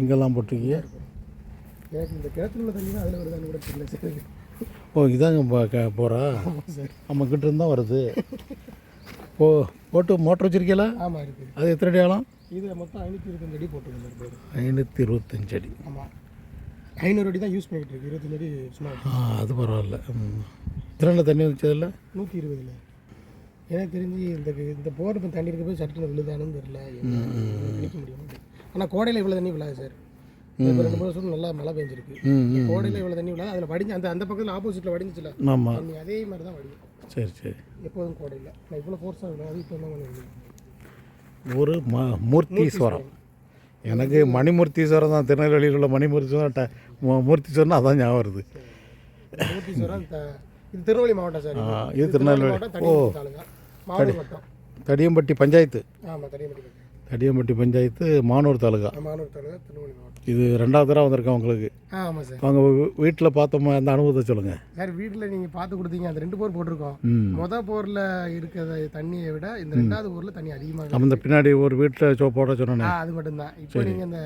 இங்கெல்லாம் போட்டிருக்கீங்க எனக்கு இந்த கிணத்துல தண்ணி தான் அதில் வருதான்னு கூட தெரியல சார். ஓ இதாங்க போகிறா நம்ம கிட்ட இருந்தால் வருது. ஓ போட்டு மோட்டர் வச்சிருக்கீங்களா ஆமாம் இருக்குது அது எத்தனை அடி ஆகும் இது மொத்தம் ஐநூற்றி இருபத்தஞ்சு அடி போட்டுருக்கோம் ஐநூற்றி இருபத்தஞ்சு அடி. ஆமாம் ஐநூறு அடி தான் யூஸ் பண்ணிகிட்டு இருக்கு. இருபத்தஞ்சு அடி சும்மா ஆ அது பரவாயில்ல. திறனில் தண்ணி வந்துச்சதில்ல நூற்றி இருபதுல. எனக்கு தெரிஞ்சு இந்த இந்த போர் தண்ணி இருக்க போய் சட்டுன்னு விழுதானுன்னு தெரியல. நினைக்க முடியும்? ஆனால் கோடையில் இவ்வளோ தண்ணி விழாது சார். இப்போ ரெண்டு மூணு வருஷம் நல்லா மழை பெஞ்சிருக்கு. கோடையில் இவ்வளோ தண்ணி விழாது அதில் வடிஞ்சு அந்த அந்த பக்கத்தில் ஆப்போசிட்டில் வடிஞ்சிச்சுல. ஆமாம் தண்ணி அதே மாதிரி தான் வடியும். சரி சரி. எப்போதும் கோடையில். நான் இவ்வளோ ஃபோர்ஸாக அது இப்போ விழுது. ஒரு ம மூர்த்தீஸ்வரம். எனக்கு மணிமூர்த்தீஸ்வரம் தான் திருநெல்வேலியில் உள்ள மணிமூர்த்தீஸ்வரம் ட- மூர்த்தீஸ்வரன் அதான் ஞாபகம் வருது. மூர்த்தீஸ்வரம் இது திருநெல்வேலி மாவட்டம் சார் இது. திருநெல்வேலி. மட்டும் தடியம்பட்டி பஞ்சாயத்து. ஆமாம் தனியார் தடியம்பட்டி பஞ்சாயத்து மானூர் தாலுகா. மானூர் தாலுகா திருநெல்வேலி மாவட்டம். இது ரெண்டாவது தடவை வந்திருக்கேன் உங்களுக்கு. ஆமாம் சார். அவங்க வீட்டில் பார்த்தோமா அந்த அனுபவத்தை சொல்லுங்கள் சார் வீட்டில் நீங்கள் பார்த்து கொடுத்தீங்க அந்த ரெண்டு போர் போட்டிருக்கோம். மொதல் போரில் இருக்கிற தண்ணியை விட இந்த ரெண்டாவது போரில் தண்ணி அதிகமாக இந்த பின்னாடி ஒரு வீட்டில் சோ போட சொன்னேனே. அது மட்டும்தான். இப்போ நீங்கள் இந்த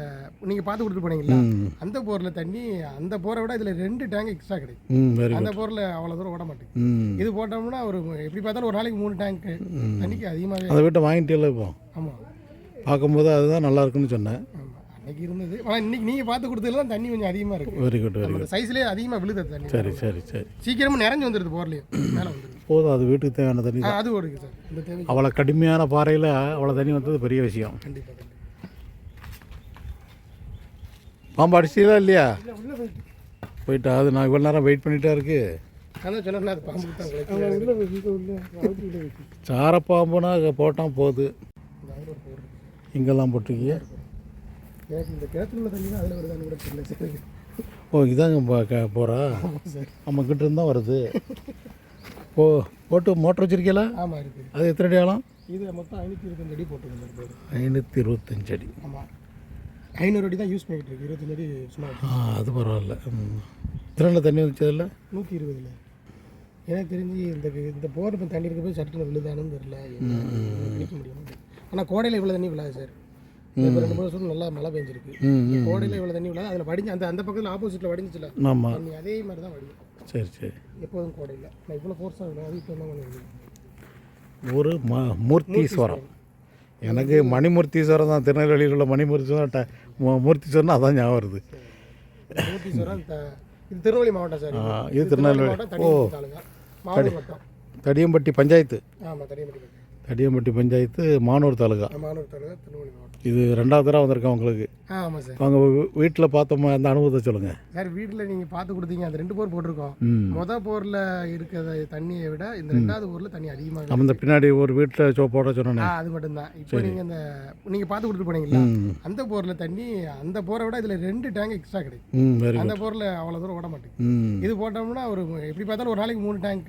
நீங்கள் பார்த்து கொடுத்துட்டு போனீங்களா அந்த போரில் தண்ணி அந்த போரை விட இதில் ரெண்டு டேங்க் எக்ஸ்ட்ரா கிடைக்கும். அந்த போரில் அவ்வளோ தூரம் ஓட மாட்டேங்குது. இது போட்டோம்னா ஒரு எப்படி பார்த்தாலும் ஒரு நாளைக்கு மூணு டேங்க் தண்ணிக்கு அதிகமாகவே அந்த வீட்டை வாங்கிட்டே இப்போ? ஆமாம் பார்க்கும்போது அதுதான் நல்லா இருக்குன்னு சொன்னேன். அன்னைக்கு இருந்தது. ஆனால் இன்னைக்கு நீங்கள் பார்த்து கொடுத்ததுல தான் தண்ணி கொஞ்சம் அதிகமாக இருக்குது வெரி குட் வெரி குட் சைஸ்லேயே அதிகமாக விழுது தண்ணி. சரி சரி சரி. சீக்கிரமாக நிறைஞ்சு வந்துடுது போர்லேயும் மேலே வந்துடுது போதும் அது வீட்டுக்கு தேவையான தண்ணி அது ஓடுது சார். இந்த தேவை அவ்வளோ கடுமையான பாறையில் அவ்வளோ தண்ணி வந்தது பெரிய விஷயம். கண்டிப்பாக பாம்பு அடிச்சதா இல்லையா? போயிட்டு. அது நான் இவ்வளோ நேரம் வெயிட் பண்ணிட்டா இருக்கு. அதான் சொன்னேன் அது இங்கெல்லாம் போட்டிருக்கீங்க இந்த கிணத்துல தண்ணி தான் அதில் வருதான்னு கூட தெரியல சார். ஓ இதாங்க போகிறா ஆமாம் சார். நம்ம கிட்ட இருந்தால் வருது. ஓ போட்டு மோட்டர் வச்சிருக்கீங்களா ஆமாம் இருக்குது அது எத்தனை அடி ஆகும் இது மொத்தம் ஐநூற்றி இருபத்தஞ்சு அடி போட்டுருக்கோம் ஐநூற்றி இருபத்தஞ்சு அடி. ஆமாம் ஐநூறு அடி தான் யூஸ் பண்ணிகிட்டு இருக்கு இருபத்தஞ்சு அடி சும்மா ஆ அது பரவாயில்ல. திறனில் தண்ணி வந்துச்சதில்ல நூற்றி இருபதுல. எனக்கு தெரிஞ்சு இந்த இந்த போர் இப்போ தண்ணி இருக்க போய் சட்டுன்னு விழுதானுன்னு தெரியல. நினைக்க முடியும்? ஆனால் கோடையில் இவ்வளோ தண்ணி விழாது சார். இப்போ ரெண்டு மூணு வருஷம் நல்லா மழை பெஞ்சிருக்கு. கோடையில் இவ்வளோ தண்ணி விழாது அதில் வடிஞ்சு அந்த அந்த பக்கத்தில் ஆப்போசிட்டில் வடிஞ்சிச்சுல. ஆமாம் தண்ணி அதே மாதிரி தான் வடியும். சரி சரி. எப்போதும் கோடையில். நான் இவ்வளோ ஃபோர்ஸாக அது இப்போ கொஞ்சம் விழுது. ஒரு ம மூர்த்தீஸ்வரம் எனக்கு மணிமூர்த்தீஸ்வரம் தான். திருநெல்வேலியில் உள்ள மணிமூர்த்தீஸ்வரம் ட- மூர்த்தீஸ்வரன் அதான் ஞாபகம் வருது. மூர்த்தீஸ்வரம் இது திருநெல்வேலி மாவட்டம் சார். இது திருநெல்வேலி. மட்டும் தடியம்பட்டி பஞ்சாயத்து. ஆமாம் தனியார் தடியம்பட்டி பஞ்சாயத்து மானூர் தாலுகா. மானூர் தாலுகா திருநெல்வேலி மாவட்டம். இது ரெண்டாவது தடவை வந்திருக்கேன் உங்களுக்கு. ஆமாம் சார். அவங்க வீட்டில் பார்த்தோமா அந்த அனுபவத்தை சொல்லுங்கள் சார் வீட்டில் நீங்கள் பார்த்து கொடுத்தீங்க அந்த ரெண்டு போர் போட்டிருக்கோம். மொதல் போரில் இருக்கிற தண்ணியை விட இந்த ரெண்டாவது போரில் தண்ணி அதிகமாக இந்த பின்னாடி ஒரு வீட்டில் சோ போட சொன்னேனே. அது மட்டும்தான். இப்போ நீங்கள் இந்த நீங்கள் பார்த்து கொடுத்துட்டு போனீங்களா அந்த போரில் தண்ணி அந்த போரை விட இதில் ரெண்டு டேங்க் எக்ஸ்ட்ரா கிடைக்கும். அந்த போரில் அவ்வளோ தூரம் ஓட மாட்டேங்குது இது போட்டோம்னா ஒரு எப்படி பார்த்தாலும் ஒரு நாளைக்கு மூணு டேங்க்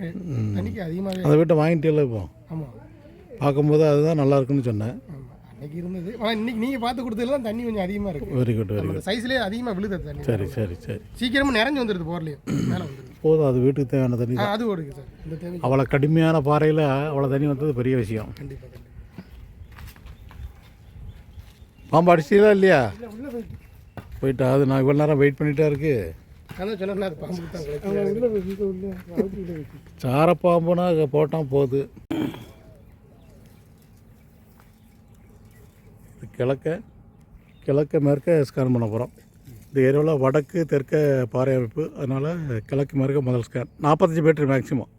தண்ணிக்கு அதிகமாகவே அந்த வீட்டை வாங்கிட்டே இப்போ. ஆமாம் பார்க்கும்போது அதுதான் நல்லா இருக்குன்னு சொன்னேன். இருந்தது. ஆனால் இன்னைக்கு நீங்கள் பார்த்து கொடுத்ததுல தான் தண்ணி கொஞ்சம் அதிகமாக இருக்குது வெரி குட் வெரி அந்த சைஸ்லேயே அதிகமாக விழுது தண்ணி. சரி சரி சரி. சீக்கிரமாக நிறைஞ்சு வந்துடுது போர்லேயும் மேலே வந்துடுது போதும் அது வீட்டுக்கு தேவையான தண்ணி அது ஓடுது சார். இந்த தேவை அவ்வளோ கடுமையான பாறையில் அவ்வளோ தண்ணி வந்தது பெரிய விஷயம். கண்டிப்பாக பாம்பு அடிச்சதா இல்லையா? போயிட்டு. அது நான் இவ்வளோ நேரம் வெயிட் பண்ணிட்டா இருக்கு. சாரப்பாம்புனா அங்கே போட்டால் போகுது கிழக்க கிழக்க மேற்க ஸ்கேன் பண்ண போகிறோம் இந்த ஏரியாவில் வடக்கு தெற்க பாறை அமைப்பு. அதனால் கிழக்கு மேற்க முதல் ஸ்கேன் நாற்பத்தஞ்சு மீட்டர் மேக்சிமம்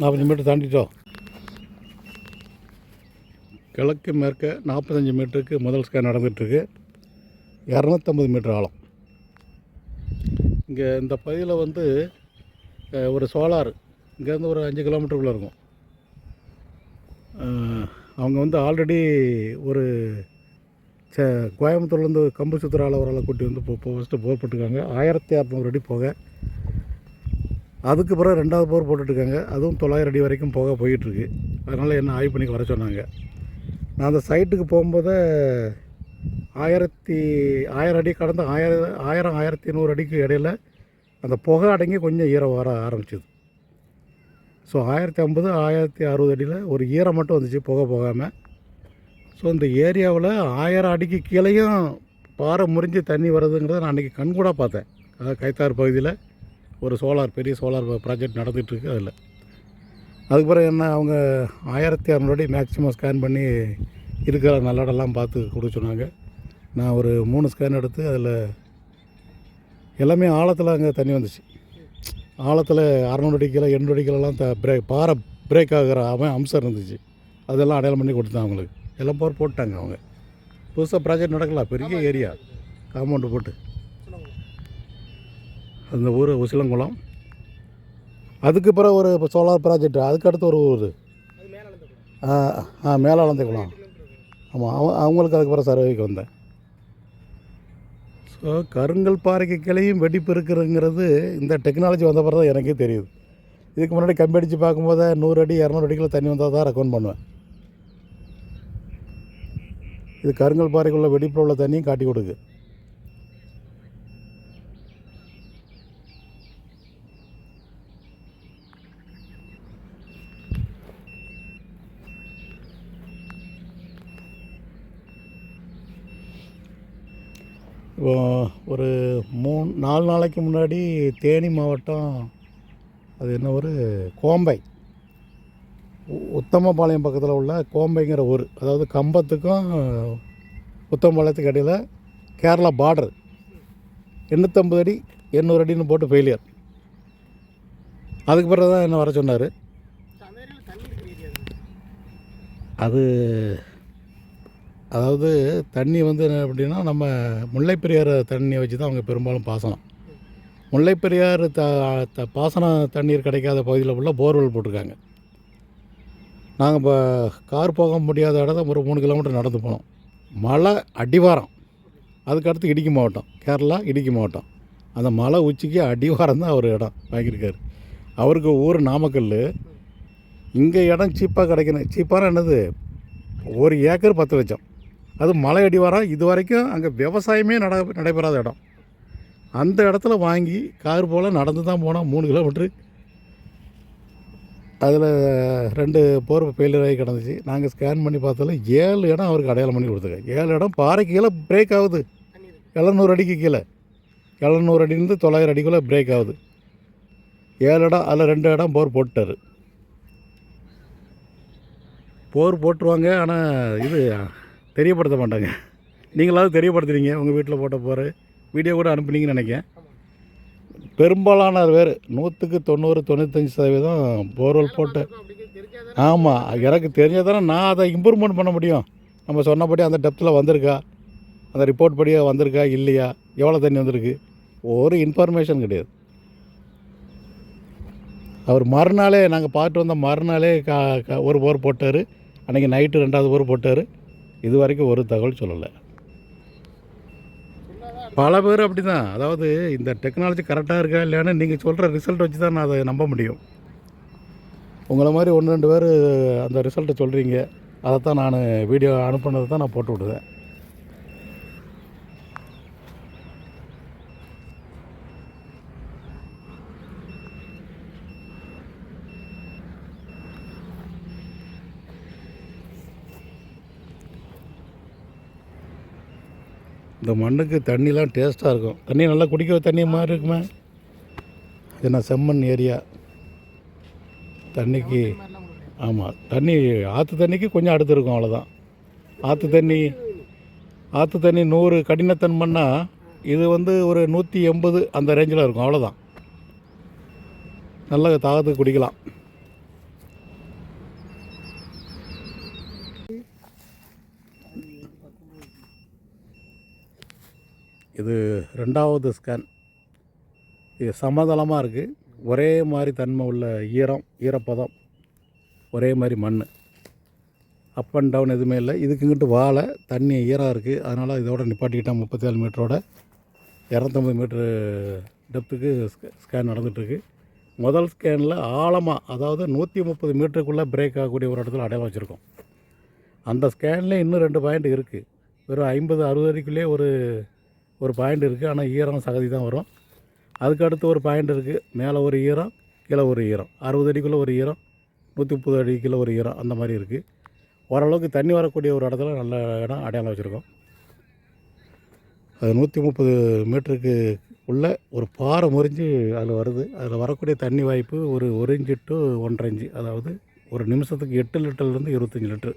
நாற்பத்தஞ்சு மீட்டர் தாண்டிட்டோம். கிழக்கு மேற்க நாற்பத்தஞ்சு மீட்டருக்கு முதல் ஸ்கேன் நடந்துகிட்ருக்கு இரநூத்தம்பது மீட்டர் ஆழம். இங்கே இந்த பகுதியில் வந்து ஒரு சோலார் இங்கேருந்து ஒரு அஞ்சு கிலோமீட்டருக்குள்ளே இருக்கும். அவங்க வந்து ஆல்ரெடி ஒரு ச கோயம்புத்தூர்லேருந்து கம்பு சுத்துற அளவரால் கூட்டி வந்து போ ஃபஸ்ட்டு போர் போட்டிருக்காங்க. ஆயிரத்தி அறநூறு அடி போக. அதுக்கு பிறகு ரெண்டாவது போர் போட்டுட்ருக்காங்க. அதுவும் தொள்ளாயிரம் அடி வரைக்கும் போக போயிட்டுருக்கு. அதனால் என்ன ஆய்வு பண்ணி வர சொன்னாங்க. நான் அந்த சைட்டுக்கு போகும்போதே ஆயிரத்தி ஆயிரம் அடி கடந்த ஆயிரம் ஆயிரம் ஆயிரத்தி நூறு அடிக்கு இடையில அந்த புகை அடங்கி கொஞ்சம் ஈரம் வர ஆரம்பிச்சிது. ஸோ ஆயிரத்தி ஐம்பது ஆயிரத்தி அறுபது அடியில் ஒரு ஈரம் மட்டும் வந்துச்சு புகை போகாமல் ஸோ இந்த ஏரியாவில் ஆயிரம் அடிக்கு கீழேயும் பாறை முறிஞ்சு தண்ணி வருதுங்கிறத நான் அன்றைக்கி கண்கூடாக பார்த்தேன். அதாவது கைத்தார் பகுதியில் ஒரு சோலார் பெரிய சோலார் ப்ராஜெக்ட் நடந்துகிட்ருக்கு அதில். அதுக்கு பிறகு என்ன அவங்க ஆயிரத்தி அறநூறு அடி மேக்ஸிமம் ஸ்கேன் பண்ணி இருக்கிற நல்ல இடம்லாம் பார்த்து கொடுக்க சொன்னாங்க. நான் ஒரு மூணு ஸ்கேன் எடுத்து அதில் எல்லாமே ஆழத்தில் அங்கே தண்ணி வந்துச்சு. ஆழத்தில் அறநூறு அடிக்கல எண்ணூறு அடிக்கலாம் த பிரேக் பாறை பிரேக் ஆகிற அவன் அம்சம் இருந்துச்சு. அதெல்லாம் அடையாளம் பண்ணி கொடுத்தேன் அவங்களுக்கு. எல்லாம் போர் போட்டாங்க அவங்க. புதுசாக ப்ராஜெக்ட் நடக்கலாம் பெரிய ஏரியா காம்பவுண்டு போட்டு. அந்த ஊர் உசிலங்குளம். அதுக்கு பிறகு ஒரு இப்போ சோலார் ப்ராஜெக்ட் அதுக்கடுத்து ஒரு ஊர். ஆ ஆ மேலாளந்தை குளம் ஆமாம் அவன் அவங்களுக்கு அதுக்கு பிறகு சர்வேக்கு வந்தேன். ஸோ கருங்கல் பாறைக்கு கிளையும் வெடிப்பு இருக்குதுங்கிறது இந்த டெக்னாலஜி வந்த பிறகு தான் எனக்கே தெரியுது. இதுக்கு முன்னாடி கம்பி அடித்து பார்க்கும்போது நூறு அடி இரநூறு அடிக்குள்ள தண்ணி வந்தால் தான் ரெக்கமெண்ட் பண்ணுவேன். இது கருங்கல் பாறைக்குள்ளே வெடிப்பில் உள்ள தண்ணியும் காட்டி கொடுக்கு. ஒரு மூணு நாலு நாளைக்கு முன்னாடி தேனி மாவட்டம் அது என்ன ஒரு கோம்பை. உத்தமபாளையம் பக்கத்தில் உள்ள கோம்பைங்கிற ஊர். அதாவது கம்பத்துக்கும் உத்தமபாளையத்துக்கு இடையில் கேரளா பார்டர் எண்ணூற்றம்பது அடி எண்ணூறு அடின்னு போட்டு ஃபெயிலியர் அதுக்கு பிறகு தான் என்ன வர சொன்னார்? அது அதாவது தண்ணி வந்து என்ன அப்படின்னா நம்ம முல்லைப்பெரியார் தண்ணியை வச்சு தான் அவங்க பெரும்பாலும் பாசனம். முல்லைப்பெரியார் த த பாசன தண்ணீர் கிடைக்காத பகுதியில் உள்ள போர்வெல் போட்டிருக்காங்க. நாங்கள் இப்போ கார் போக முடியாத இடத்த ஒரு மூணு கிலோமீட்டர் நடந்து போனோம். மலை அடிவாரம். அதுக்கடுத்து இடுக்கி மாவட்டம். கேரளா இடுக்கி மாவட்டம். அந்த மலை உச்சிக்கு அடிவாரம் தான் அவர் இடம் வாங்கியிருக்காரு. அவருக்கு ஊர் நாமக்கல் இங்கே இடம் சீப்பாக கிடைக்கணும். சீப்பான என்னது? ஒரு ஏக்கர் பத்து லட்சம். அது மலை அடிவாரம் இது வரைக்கும் அங்கே விவசாயமே நட நடைபெறாத இடம். அந்த இடத்துல வாங்கி கார் போல் நடந்து தான் போனோம் மூணு கிலோமீட்ரு அதில் ரெண்டு போர் ஃபெயிலியர் ஆகி கிடந்துச்சு. நாங்கள் ஸ்கேன் பண்ணி பார்த்தாலும் ஏழு இடம் அவருக்கு அடையாளம் பண்ணி கொடுத்துருக்கேன் ஏழு இடம் பாறை கீழே பிரேக் ஆகுது. எழுநூறு அடிக்கு கீழே. எழுநூறு அடியிலேருந்து தொள்ளாயிரம் அடிக்குள்ளே பிரேக் ஆகுது. ஏழு இடம் அதில் ரெண்டு இடம் போர் போட்டுட்டார். போர் போட்டுருவாங்க ஆனால் இது தெரியப்படுத்த மாட்டாங்க. நீங்களாவது தெரியப்படுத்துறீங்க உங்கள் வீட்டில் போட்ட போர். வீடியோ கூட அனுப்புனீங்கன்னு நினைக்கிறேன். பெரும்பாலான பேர் நூற்றுக்கு தொண்ணூறு தொண்ணூத்தஞ்சு சதவீதம் போர்வெல் போட்டு ஆமாம் எனக்கு தெரிஞ்சால் தானே நான் அதை இம்ப்ரூவ்மெண்ட் பண்ண முடியும். நம்ம சொன்னபடி அந்த டெப்த்தில் வந்திருக்கா? அந்த ரிப்போர்ட் படியே வந்திருக்கா? இல்லையா? எவ்வளோ தண்ணி வந்திருக்கு? ஒரு இன்ஃபர்மேஷன் கிடையாது. அவர் மறுநாளே நாங்கள் பார்த்து வந்த மறுநாளே கா கா- ஒரு போர் போட்டார். அன்றைக்கி நைட்டு ரெண்டாவது போர் போட்டார். இது வரைக்கும் ஒரு தகவல் சொல்லலை. பல பேர் அப்படி தான் அதாவது இந்த டெக்னாலஜி கரெக்டாக இருக்கா இல்லையான்னு நீங்கள் சொல்கிற ரிசல்ட் வச்சு தான் நான் அதை நம்ப முடியும். உங்களை மாதிரி ஒன்று ரெண்டு பேர் அந்த ரிசல்ட்டை சொல்கிறீங்க அதை தான் நான் வீடியோ அனுப்புனதை தான் நான் போட்டு விடுவேன். இந்த மண்ணுக்கு தண்ணிலாம் டேஸ்ட்டாக இருக்கும். தண்ணி நல்லா குடிக்க தண்ணி மாதிரி இருக்குமே. இது என்ன செம்மண் ஏரியா. தண்ணிக்கு ஆமாம் தண்ணி ஆற்று தண்ணிக்கு கொஞ்சம் அடுத்து இருக்கும் அவ்வளோதான் ஆற்று தண்ணி ஆற்று தண்ணி நூறு கடினத்தன்மைன்னா இது வந்து ஒரு நூற்றி எண்பது அந்த ரேஞ்சில் இருக்கும் அவ்வளோதான் நல்ல தாகத்துக்கு குடிக்கலாம். இது ரெண்டாவது ஸ்கேன் இது சமதளமாக இருக்குது ஒரே மாதிரி தன்மை உள்ள ஈரம் ஈரப்பதம். ஒரே மாதிரி மண் அப் அண்ட் டவுன் எதுவுமே இல்லை. இதுக்குங்கிட்டு வாழை தண்ணி ஈரம் இருக்குது அதனால் இதோட நிப்பாட்டிக்கிட்டேன் முப்பத்தேழு மீட்டரோட இரநூத்தம்பது மீட்ரு டெப்த்துக்கு ஸ்கேன் நடந்துகிட்ருக்கு முதல் ஸ்கேனில் ஆழமாக அதாவது நூற்றி முப்பது மீட்டருக்குள்ளே பிரேக் ஆகக்கூடிய ஒரு இடத்துல அடையாளம் வச்சுருக்கோம். அந்த ஸ்கேன்லேயே இன்னும் ரெண்டு பாயிண்ட் இருக்குது வெறும் ஐம்பது அறுபது வரைக்குள்ளேயே ஒரு ஒரு பாயிண்ட் இருக்குது ஆனால் ஈரம் சகதி தான் வரும். அதுக்கு அடுத்து ஒரு பாயிண்ட் இருக்குது மேலே ஒரு ஈரம் கீழே ஒரு ஈரம். அறுபது அடிக்குள்ளே ஒரு ஈரம் நூற்றி முப்பது அடிக்குள்ளே ஒரு ஈரம் அந்த மாதிரி இருக்குது ஓரளவுக்கு தண்ணி வரக்கூடிய ஒரு இடத்துல நல்ல இடம் அடையாளம் வச்சுருக்கோம். அது நூற்றி முப்பது மீட்டருக்கு உள்ளே ஒரு பாறை முறிஞ்சு அதில் வருது. அதில் வரக்கூடிய தண்ணி வாய்ப்பு ஒரு ஒரு இன்ச்சு டு ஒன்றரை இன்ச்சு. அதாவது ஒரு நிமிஷத்துக்கு எட்டு லிட்டர்லேருந்து இருபத்தஞ்சி லிட்டரு.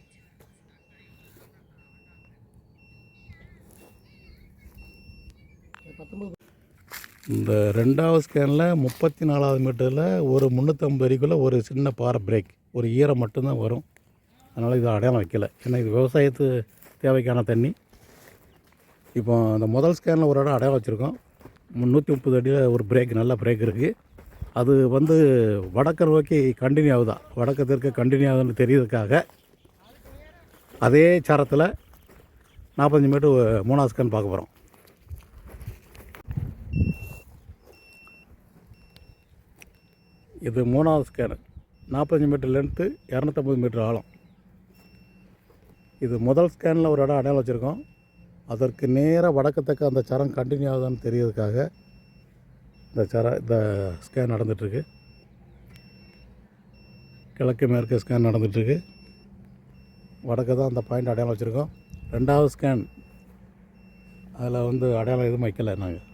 இந்த ரெண்டாவது ஸ்கேனில் முப்பத்தி நாலாவது மீட்டரில் ஒரு முந்நூற்றம்பது அடிக்குள்ளே ஒரு சின்ன பாறை பிரேக் ஒரு ஈரம் மட்டும்தான் வரும். அதனால் இது அடையாளம் வைக்கலை. ஏன்னா இது விவசாயத்து தேவைக்கான தண்ணி. இப்போ அந்த முதல் ஸ்கேனில் ஒரு இடம் அடையாளம் வச்சுருக்கோம். முந்நூற்றி முப்பது அடியில் ஒரு பிரேக் நல்ல பிரேக் இருக்குது அது வந்து வடக்க நோக்கி கண்டினியூ ஆகுதா? வடக்கு கண்டினியூ ஆகுதுன்னு தெரியறதுக்காக அதே சாரத்தில் நாற்பத்தஞ்சு மீட்டர் மூணாவது ஸ்கேன் பார்க்க போகிறோம் இது மூணாவது ஸ்கேனு நாற்பத்தஞ்சு மீட்டர் லென்த்து இரநூத்தம்பது மீட்டர் ஆழம். இது முதல் ஸ்கேனில் ஒரு இடம் அடையாளம் வச்சுருக்கோம். அதற்கு நேராக வடக்கத்தக்க அந்த சரம் கண்டினியூ ஆகுதான்னு தெரியறதுக்காக இந்த சர இந்த ஸ்கேன் நடந்துகிட்ருக்கு கிழக்கு மேற்கு ஸ்கேன் நடந்துகிட்ருக்கு வடக்கு தான் அந்த பாயிண்ட் அடையாளம் வச்சுருக்கோம். ரெண்டாவது ஸ்கேன் அதில் வந்து அடையாளம் எதுவும் வைக்கலை நாங்கள்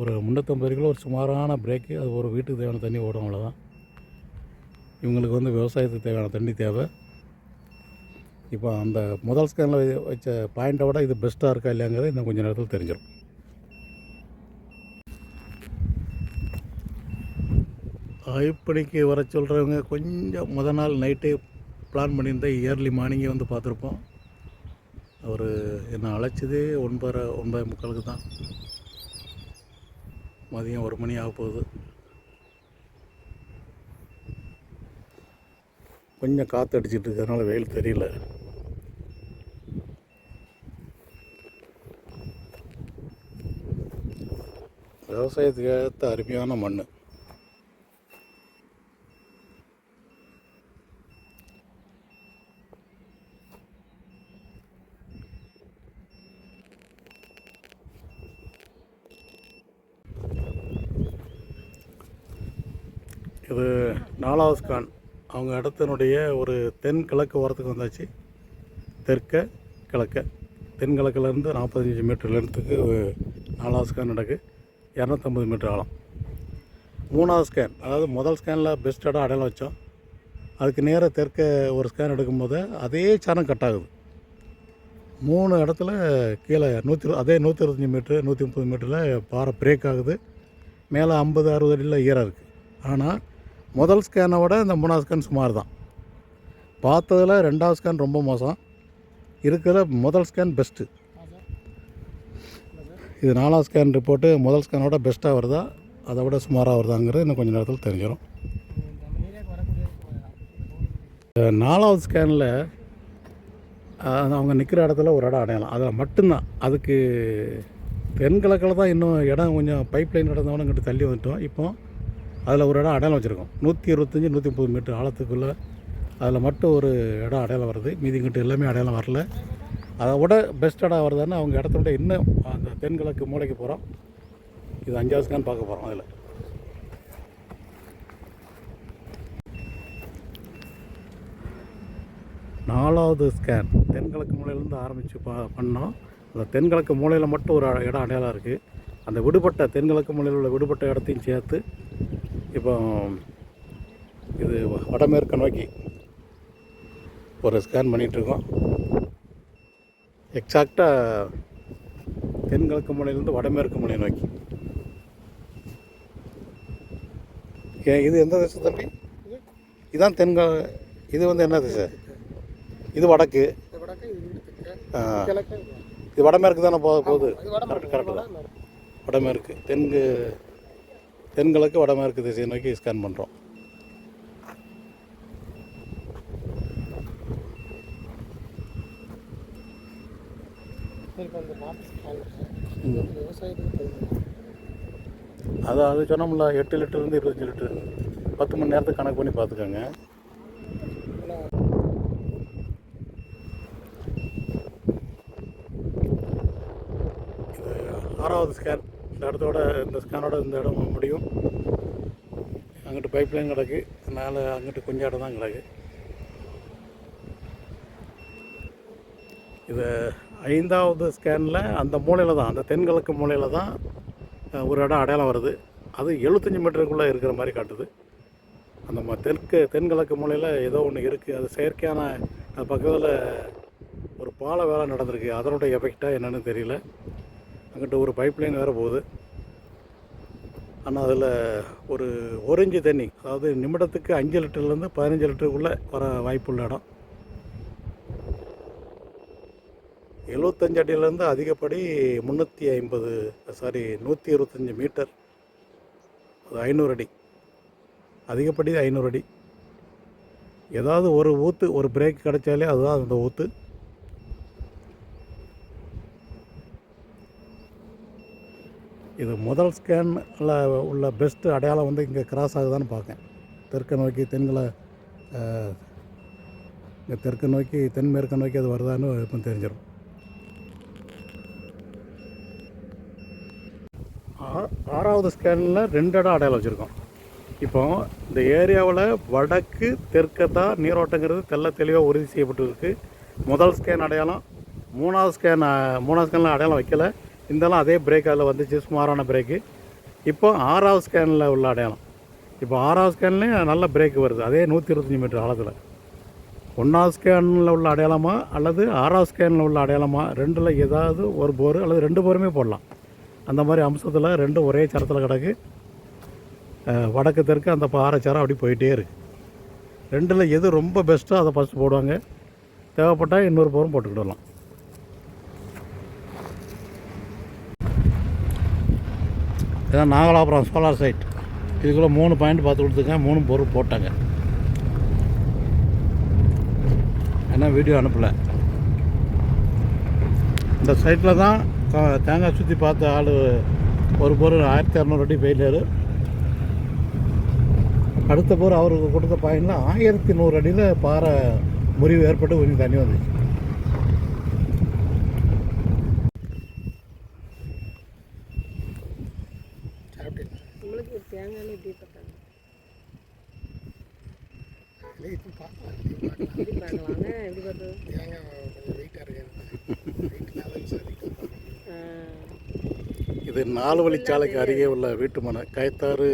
ஒரு முந்நூற்றம்பது கிலோ ஒரு சுமாரான பிரேக்கு அது ஒரு வீட்டுக்கு தேவையான தண்ணி ஓடும் அவ்வளோதான் இவங்களுக்கு வந்து விவசாயத்துக்கு தேவையான தண்ணி தேவை. இப்போ அந்த முதல் ஸ்கேனில் வச்ச பாயிண்ட்டை விட இது பெஸ்ட்டாக இருக்கா இல்லையாங்கிறது இன்னும் கொஞ்சம் நேரத்தில் தெரிஞ்சிடும். ஆய்ப்படிக்கு வர சொல்கிறவங்க கொஞ்சம் முத நாள் நைட்டே பிளான் பண்ணியிருந்தேன் இயர்லி மார்னிங்கே வந்து பார்த்துருப்போம். அவர் என்னை அழைச்சதே ஒன்பது ஒன்பது முக்காலுக்கு தான். மதியம் ஒரு மணி ஆக போகுது. கொஞ்சம் காற்று அடிச்சிட்டு இருக்கிறதுனால வெயில் தெரியல. விவசாயத்துக்கு ஏற்ற அருமையான மண் இது நாலாவது கான் அவங்க இடத்தினுடைய ஒரு தென் கிழக்கு ஓரத்துக்கு வந்தாச்சு. தெற்க கிழக்க. தென்கிழக்கிலேருந்து நாற்பத்தஞ்சு மீட்டர் லென்த்துக்கு நாலாவது ஸ்கேன் நடக்கு. இரநூத்தம்பது மீட்டர் ஆழம். மூணாவது ஸ்கேன். அதாவது முதல் ஸ்கேனில் பெஸ்ட் இடம் அடையாளம் வச்சோம். அதுக்கு நேராக தெற்க ஒரு ஸ்கேன் எடுக்கும்போது அதே சரம் கட் ஆகுது. மூணு இடத்துல கீழே நூற்றி அதே நூற்றி இருபத்தஞ்சி மீட்ரு நூற்றி முப்பது மீட்டரில் பாறை பிரேக் ஆகுது. மேலே ஐம்பது அறுபது அடியில் ஈரம் இருக்குது ஆனால் முதல் ஸ்கேனை விட இந்த மூணாவது ஸ்கேன் சுமார் தான் பார்த்ததில் ரெண்டாவது ஸ்கேன் ரொம்ப மோசம். இருக்கிற முதல் ஸ்கேன் பெஸ்ட்டு இது நாலாவது ஸ்கேன் ரிப்போர்ட்டு முதல் ஸ்கேனோட பெஸ்ட்டாக வருதா? அதை விட சுமாராக வருதாங்கிறது இன்னும் கொஞ்சம் நேரத்தில் தெரிஞ்சிடும் நாலாவது ஸ்கேனில் அவங்க நிற்கிற இடத்துல ஒரு இடம் அடையலாம். அதில் மட்டும்தான். அதுக்கு தென்கிழக்கில் தான் இன்னும் இடம் கொஞ்சம் பைப் லைன் நடந்தவொடனே இங்கிட்டு தள்ளி வந்துட்டோம். இப்போ அதில் ஒரு இடம் அடையாளம் வச்சுருக்கோம். நூற்றி இருபத்தஞ்சி நூற்றி முப்பது மீட்டர் ஆழத்துக்குள்ளே அதில் மட்டும் ஒரு இடம் அடையாளம் வருது. மீதிங்கிட்ட எல்லாமே அடையாளம் வரல. அதை விட பெஸ்ட் இடம் வருதுன்னா அவங்க இடத்த விட இன்னும் அந்த தென்கிழக்கு மூலைக்கு போகிறோம் இது அஞ்சாவது ஸ்கேன் பார்க்க போகிறோம் அதில். நாலாவது ஸ்கேன் தென்கிழக்கு மூலையிலேருந்து ஆரம்பித்து பா பண்ணோம். அந்த தென்கிழக்கு மூலையில் மட்டும் ஒரு இடம் அடையாளம் இருக்குது அந்த விடுபட்ட தென்கிழக்கு மூலையில் உள்ள விடுபட்ட இடத்தையும் சேர்த்து இப்போ இது வடமேற்கு நோக்கி ஒரு ஸ்கேன் பண்ணிகிட்ருக்கோம் எக்ஸாக்டாக தென்கிழக்கு மூலையிலேருந்து வடமேற்கு மூலை நோக்கி. ஏன் இது எந்த திசை தம்பி? இதான் தென்க இது வந்து என்ன திசை? இது வடக்கு. இது வடமேற்கு தானே போ போகுது? கரெக்ட் கரெக்டு தான். வடமேற்கு தென்கு தென்கிழக்கு வடமேற்கு திசையை நோக்கி ஸ்கேன் பண்ணுறோம் இப்போ அது அதாவது சொன்னோம்ல எட்டு லிட்டர்லேருந்து இருபத்தஞ்சி லிட்டர். பத்து மணி நேரத்துக்கு கணக்கு பண்ணி பார்த்துக்கோங்க. ஆறாவது ஸ்கேன் இந்த இடத்தோட இந்த ஸ்கேனோட இந்த இடம் முடியும். அங்கிட்டு பைப் லைன் கிடக்கு. அதனால் அங்கிட்டு கொஞ்சம் இடம் தான் கிடக்கு. இது ஐந்தாவது ஸ்கேனில் அந்த மூலையில் தான் அந்த தென்கிழக்கு மூலையில் தான் ஒரு இடம் அடையாளம் வருது. அது எழுபத்தஞ்சி மீட்டருக்குள்ளே இருக்கிற மாதிரி காட்டுது. அந்த ம தெற்கு தென்கிழக்கு மூலையில் ஏதோ ஒன்று இருக்குது அது செயற்கையான அது பக்கத்தில் ஒரு பால வேலை நடந்திருக்கு. அதனுடைய எஃபெக்டாக என்னென்னு தெரியல. அங்கிட்ட ஒரு பைப் லைன் வேறு போகுது ஆனால் அதில் ஒரு ஒரஞ்சு தண்ணி அதாவது நிமிடத்துக்கு அஞ்சு லிட்டர்லேருந்து பதினஞ்சு லிட்டருக்குள்ளே வர வாய்ப்புள்ள இடம். எழுபத்தஞ்சு அடியிலேருந்து அதிகப்படி முந்நூற்றி ஐம்பது சாரி நூற்றி இருபத்தஞ்சி மீட்டர். அது ஐநூறு அடி. அதிகப்படி ஐநூறு அடி. ஏதாவது ஒரு ஊற்று ஒரு பிரேக் கிடைச்சாலே அதுதான் அந்த ஊற்று இது முதல் ஸ்கேனில் உள்ள பெஸ்ட்டு அடையாளம் வந்து இங்கே கிராஸ் ஆகுதான்னு பார்க்கேன். தெற்கு நோக்கி தென்களை இங்கே தெற்கு நோக்கி தென்மேற்கு நோக்கி அது வருதான்னு இப்போ தெரிஞ்சிடும். ஆ- ஆறாவது ஸ்கேனில் ரெண்டு இடம் அடையாளம் வச்சுருக்கோம். இப்போ இந்த ஏரியாவில் வடக்கு தெற்க தான் நீரோட்டங்கிறது தெள்ள தெளிவாக உறுதி செய்யப்பட்டிருக்கு. முதல் ஸ்கேன் அடையாளம் மூணாவது ஸ்கேன் மூணாவது ஸ்கேனில் அடையாளம் வைக்கல. இருந்தாலும் அதே பிரேக் அதில் வந்துச்சு சுமாரான பிரேக்கு இப்போ ஆறாவது ஸ்கேனில் உள்ள அடையாளம். இப்போ ஆறாவது ஸ்கேன்லேயும் நல்ல பிரேக் வருது. அதே நூற்றி இருபத்தஞ்சி மீட்டர் ஆழத்தில். ஒன்றாவது ஸ்கேனில் உள்ள அடையாளமா அல்லது ஆறாவது ஸ்கேனில் உள்ள அடையாளமா? ரெண்டில் ஏதாவது ஒரு போர் அல்லது ரெண்டு போருமே போடலாம். அந்த மாதிரி அம்சத்தில் ரெண்டும் ஒரே சரத்தில் கிடக்கு. வடக்கு தெற்கு அந்த பாறைச்சாரம் அப்படி போயிட்டே இருக்குது ரெண்டில் எது ரொம்ப பெஸ்ட்டோ அதை ஃபஸ்ட்டு போடுவாங்க. தேவைப்பட்டால் இன்னொரு போரும் போட்டுக்கிடலாம் இதான் நாகலாபுரம் சோலார் சைட். இதுக்குள்ளே மூணு பாயிண்ட் பார்த்து கொடுத்துருக்கேன் மூணு பொருள் போட்டாங்க. ஏன்னா வீடியோ அனுப்பலை. இந்த சைட்டில் தான் தேங்காய் சுற்றி பார்த்த ஆள் ஒரு பொருள் ஆயிரத்தி இரநூறு அடி ஃபெயிலியரு அடுத்த பொருள் அவருக்கு கொடுத்த பாயிண்டில் ஆயிரத்தி நூறு அடியில் பாறை முறிவு ஏற்பட்டு கொஞ்சம் தண்ணி வந்துச்சு சாப்பிட்டேன் உங்களுக்கு தேங்காய் எப்படி பார்த்தாங்க இல்லை இப்போ பார்க்கலாம் இது பார்க்கலாம். எப்படி பார்க்கலாங்க எப்படி பார்த்தது தேங்காய் கொஞ்சம் வெயிட்டாக இருக்கு வெயிட் இல்லாத சாதிக்கும் ஆ, இது நாலு வழிச்சாலைக்கு அருகே உள்ள வீட்டுமனை கைத்தாறு கயத்தாறு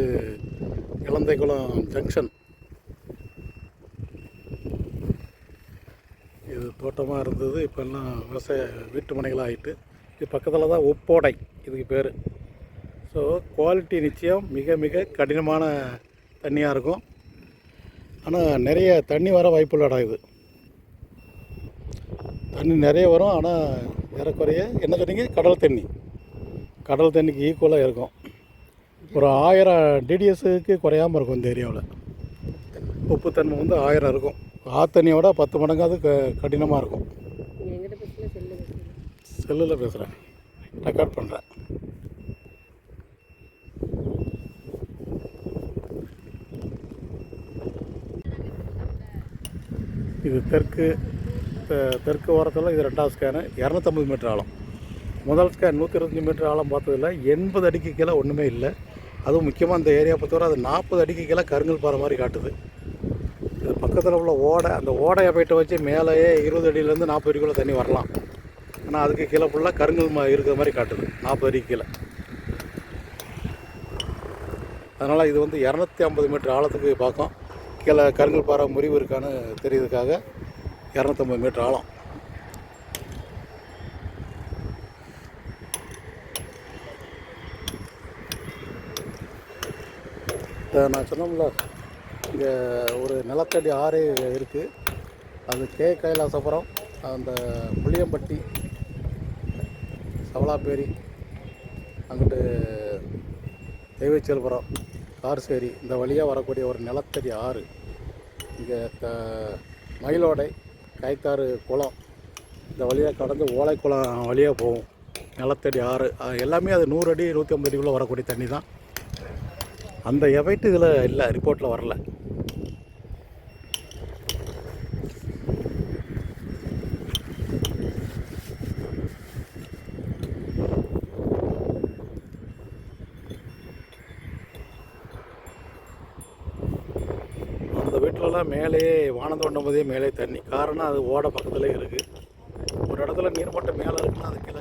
இளந்தைக்குளம் ஜங்ஷன். இது தோட்டமாக இருந்தது இப்போ எல்லாம் விவசாய வீட்டு மனைகளாக ஆகிட்டு இது பக்கத்தில் தான் உப்போடை இதுக்கு பேர். ஸோ குவாலிட்டி நிச்சயம் மிக மிக கடினமான தண்ணியாக இருக்கும். ஆனால் நிறைய தண்ணி வர வாய்ப்புள்ள இடம் இது. தண்ணி நிறைய வரும் ஆனால் ஏறக்குறைய என்ன சொன்னீங்க? கடல் தண்ணி. கடல் தண்ணிக்கு ஈக்குவலாக இருக்கும். ஒரு ஆயிரம் டிடிஎஸ்க்கு குறையாமல் இருக்கும் இந்த ஏரியாவில். உப்புத்தன்மை வந்து ஆயிரம் இருக்கும். ஆத்தண்ணியோட பத்து மடங்காவது க கடினமாக இருக்கும். செல்லில் பேசுகிறேன் ரெக்கார்ட் பண்ணுறேன் இது தெற்கு தெற்கு ஓரத்தில் இது ரெண்டாவது ஸ்கேனு இரநூத்தம்பது மீட்டர் ஆழம். முதல் ஸ்கேன் நூற்றி இருபத்தஞ்சி மீட்டர் ஆழம் பார்த்ததில் எண்பது அடிக்கு கீழே ஒன்றுமே இல்லை. அதுவும் முக்கியமாக இந்த ஏரியா பொறுத்தவரை அது நாற்பது அடிக்கு கீழே கருங்கல் பாறை மாதிரி காட்டுது. இது பக்கத்தில் உள்ள ஓடை அந்த ஓடையை போயிட்டு வச்சு மேலேயே இருபது அடியிலேருந்து நாற்பது அடிக்குள்ளே தண்ணி வரலாம். ஆனால் அதுக்கு கீழே ஃபுல்லாக கருங்கல் மா இருக்கிற மாதிரி காட்டுது நாற்பது அடிக்கு கீழே. அதனால் இது வந்து இரநூத்தி ஐம்பது மீட்டர் ஆழத்துக்கு பார்க்கும். கீழே கருங்கல் பாறை முறிவு இருக்கான்னு தெரியறதுக்காக இரநூத்தம்பது மீட்டர் ஆழம். நான் சொன்னோம்ல இங்கே ஒரு நிலத்தடி ஆறு இருக்குது அது கே கைலாசபுரம் அந்த புளியம்பட்டி சவலாப்பேரி அங்கிட்டு தெய்வச்செல்புரம் கார்சேரி இந்த வழியாக வரக்கூடிய ஒரு நிலத்தடி ஆறு இங்கே க மயிலோடை கைத்தாறு குளம் இந்த வழியாக கடந்து ஓலைக்குளம் வழியாக போகும். நிலத்தடி ஆறு எல்லாமே அது நூறு அடி நூற்றி ஐம்பது அடிக்குள்ளே வரக்கூடிய தண்ணி தான். அந்த எஃபெக்ட் இதில் இல்லை ரிப்போர்ட்டில் வரல. அந்த வீட்டிலலாம் மேலே வானம் தோண்டும் போதே மேலே தண்ணி. காரணம் அது ஓட பக்கத்துலேயே இருக்குது ஒரு இடத்துல நீர்மட்டம் மேலே இருக்குன்னா அது கீழே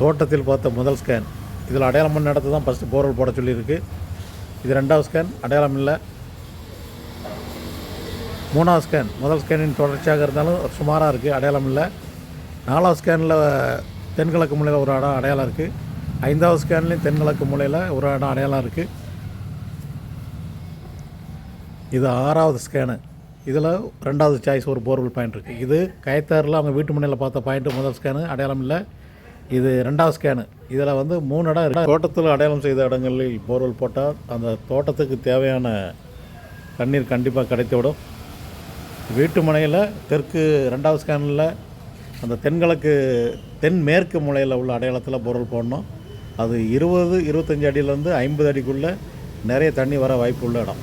தோட்டத்தில் பார்த்த முதல் ஸ்கேன் இதில் அடையாளம் பண்ண இடத்து தான் ஃபஸ்ட்டு போர்வெல் போட சொல்லியிருக்கு. இது ரெண்டாவது ஸ்கேன் அடையாளம் இல்லை. மூணாவது ஸ்கேன் முதல் ஸ்கேனின் தொடர்ச்சியாக இருந்தாலும் சுமாராக இருக்குது அடையாளம் இல்லை. நாலாவது ஸ்கேனில் தென்கிழக்கு மூலையில் ஒரு இடம் அடையாளம் இருக்குது ஐந்தாவது ஸ்கேன்லேயும் தென்கிழக்கு மூலையில் ஒரு இடம் அடையாளம் இருக்குது இது ஆறாவது ஸ்கேனு இதில் ரெண்டாவது சாய்ஸ் ஒரு போர்வெல் பாயிண்ட் இருக்குது இது கயத்தாரில் அவங்க வீட்டு முனையில் பார்த்த பாயிண்ட்டு முதல் ஸ்கேனு அடையாளம் இல்லை. இது ரெண்டாவது ஸ்கேனு இதில் வந்து மூணு இடம் இருக்குது தோட்டத்தில் அடையாளம் செய்த இடங்களில் போர்வெல் போட்டால் அந்த தோட்டத்துக்கு தேவையான தண்ணீர் கண்டிப்பாக கிடைத்துவிடும். வீட்டு முனையில் தெற்கு ரெண்டாவது ஸ்கேனில் அந்த தென்கிழக்கு தென் மேற்கு முனையில் உள்ள அடையாளத்தில் பொருள் போடணும். அது இருபது இருபத்தஞ்சி அடியிலேருந்து ஐம்பது அடிக்குள்ளே நிறைய தண்ணி வர வாய்ப்பு உள்ள இடம்.